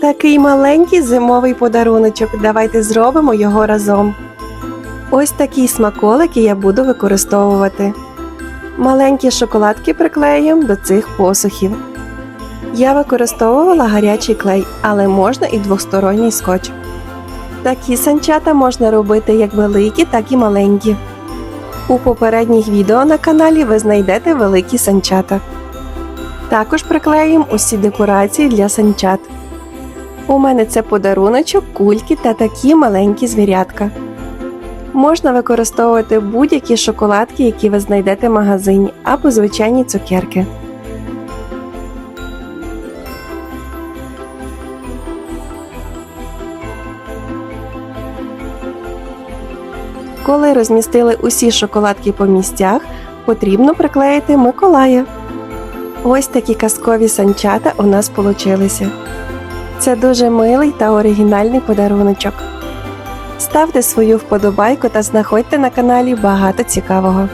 Такий маленький зимовий подаруночок. Давайте зробимо його разом. Ось такі смаколики я буду використовувати. Маленькі шоколадки приклеюємо до цих посухів. Я використовувала гарячий клей, але можна і двосторонній скотч. Такі санчата можна робити як великі, так і маленькі. У попередніх відео на каналі ви знайдете великі санчата. Також приклеїмо усі декорації для санчат. У мене це подаруночок, кульки та такі маленькі звірятка. Можна використовувати будь-які шоколадки, які ви знайдете в магазині, або звичайні цукерки. Коли розмістили усі шоколадки по місцях, потрібно приклеїти Миколая. Ось такі казкові санчата у нас получилися. Це дуже милий та оригінальний подаруночок. Ставте свою вподобайку та знаходьте на каналі багато цікавого.